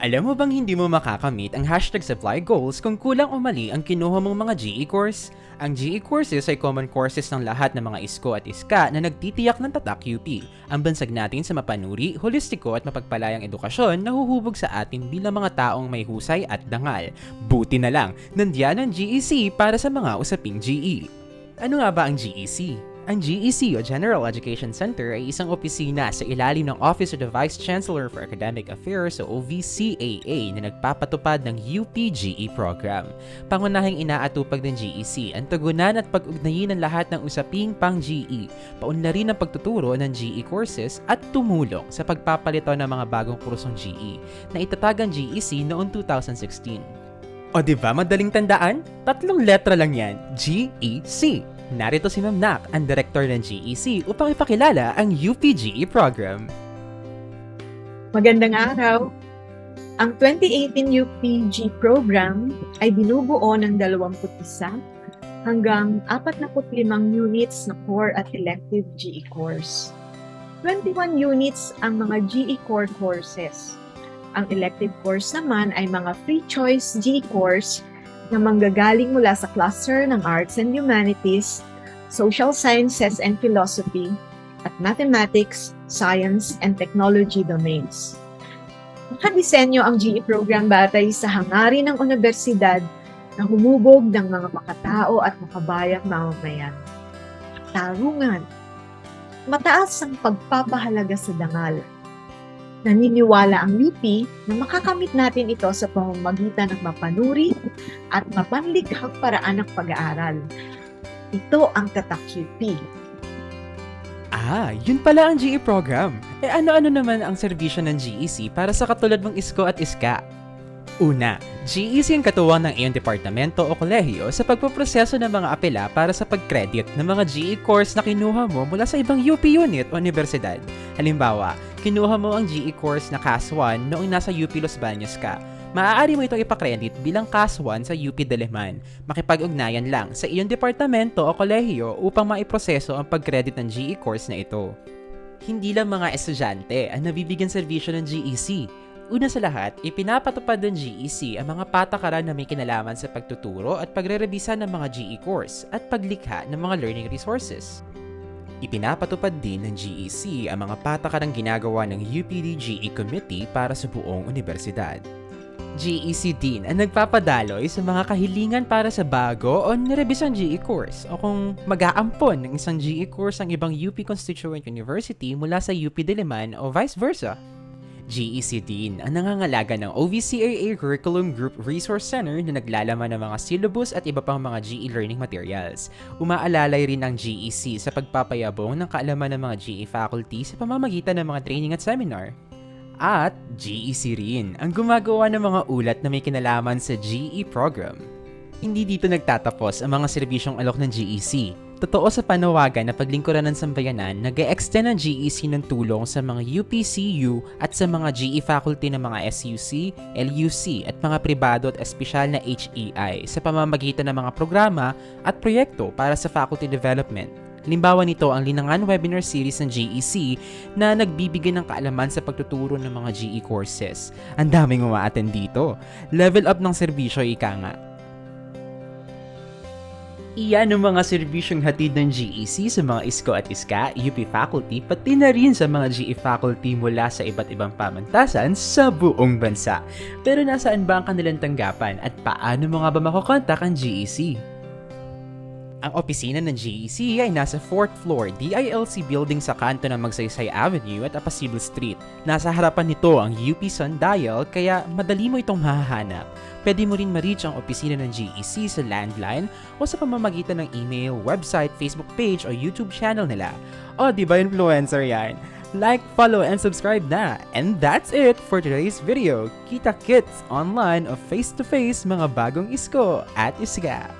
Alam mo bang hindi mo makakamit ang hashtag supply goals kung kulang o mali ang kinuha mong mga GE course? Ang GE courses ay common courses ng lahat ng mga ISCO at ISKA na nagtitiyak ng tatak UP. Ang bansag natin sa mapanuri, holistiko at mapagpalayang edukasyon na huhubog sa atin bilang mga taong may husay at dangal. Buti na lang, nandiyan ang GEC para sa mga usaping GE. Ano nga ba ang GEC? Ang GEC o General Education Center ay isang opisina sa ilalim ng Office of the Vice Chancellor for Academic Affairs o OVCAA na nagpapatupad ng UPGE program. Pangunahing inaatupag ng GEC ang tugunan at pag-ugnayin ng lahat ng usaping pang-GE, paunlarin ang pagtuturo ng GE courses at tumulong sa pagpapalito ng mga bagong kursong GE na itatag ang GEC noong 2016. O di ba madaling tandaan? Tatlong letra lang yan, GEC. Narito si Ma'am Nak, ang director ng GEC upang ipakilala ang UPGE program. Magandang araw! Ang 2018 UPG program ay binubuo ng 21 hanggang 45 units na core at elective GE course. 21 units ang mga GE core courses. Ang elective course naman ay mga free choice GE course na manggagaling mula sa cluster ng Arts and Humanities, Social Sciences and Philosophy, at Mathematics, Science, and Technology domains. Nakadisenyo ang GE program batay sa hangarin ng universidad na humubog ng mga makatao at makabayang mamamayan. Tarungan. Mataas ang pagpapahalaga sa dangal. Naniniwala ang UP na makakamit natin ito sa pamamagitan ng mapanuri at mapanlikhang paraan ng pag-aaral. Ito ang Tatak UP. Ah, yun pala ang GE program. E ano-ano naman ang serbisyo ng GEC para sa katulad mong ISCO at ISKA? Una, GEC ang katuwang ng iyong departamento o kolehiyo sa pagpoproseso ng mga apela para sa pag-credit ng mga GE course na kinuha mo mula sa ibang UP unit o universidad. Halimbawa, kinuha mo ang GE course na CAS 1 noong nasa UP Los Baños ka. Maaari mo itong ipakredit bilang 1 sa UP Diliman. Makipag-ugnayan lang sa iyong departamento o kolehiyo upang maiproseso ang pag-credit ng GE course na ito. Hindi lang mga estudyante ang nabibigyan serbisyo ng GEC. Una sa lahat, ipinapatupad ng GEC ang mga patakaran na may kinalaman sa pagtuturo at pagre-rebisa ng mga GE course at paglikha ng mga learning resources. Ipinapatupad din ng GEC ang mga patakarang ginagawa ng UPD GE Committee para sa buong universidad. GEC din ang nagpapadaloy sa mga kahilingan para sa bago o nirebisang GE course o kung mag-aampon ng isang GE course ang ibang UP Constituent University mula sa UP Diliman o vice versa. GEC din ang nangangalaga ng OVCAA Curriculum Group Resource Center na naglalaman ng mga syllabus at iba pang mga GE learning materials. Umaalalay rin ang GEC sa pagpapayabong ng kaalaman ng mga GE faculty sa pamamagitan ng mga training at seminar. At GEC rin ang gumagawa ng mga ulat na may kinalaman sa GE program. Hindi dito nagtatapos ang mga serbisyong alok ng GEC. Totoo sa panawagan na paglingkuran ng sambayanan, nag extend ang GEC ng tulong sa mga UPCU at sa mga GE faculty ng mga SUC, LUC at mga pribado at espesyal na HEI sa pamamagitan ng mga programa at proyekto para sa faculty development. Halimbawa nito ang Linangan webinar series ng GEC na nagbibigay ng kaalaman sa pagtuturo ng mga GE courses. Ang daming umaattend dito. Level up ng serbisyo ika nga. Iyan ang mga serbisyong hatid ng GEC sa mga ISCO at ISKA, UP faculty, pati na rin sa mga GE faculty mula sa iba't ibang pamantasan sa buong bansa. Pero nasaan ba ang kanilang tanggapan at paano mo nga ba makokontak ang GEC? Ang opisina ng GEC ay nasa 4th floor DILC building sa kanto ng Magsaysay Avenue at Apacible Street. Nasa harapan nito ang UP Sundial kaya madali mo itong mahahanap. Pwede mo rin ma-reach ang opisina ng GEC sa landline o sa pamamagitan ng email, website, Facebook page o YouTube channel nila. O, di ba influencer yan? Like, follow, and subscribe na! And that's it for today's video. Kita kits online o face-to-face mga bagong isko at isga.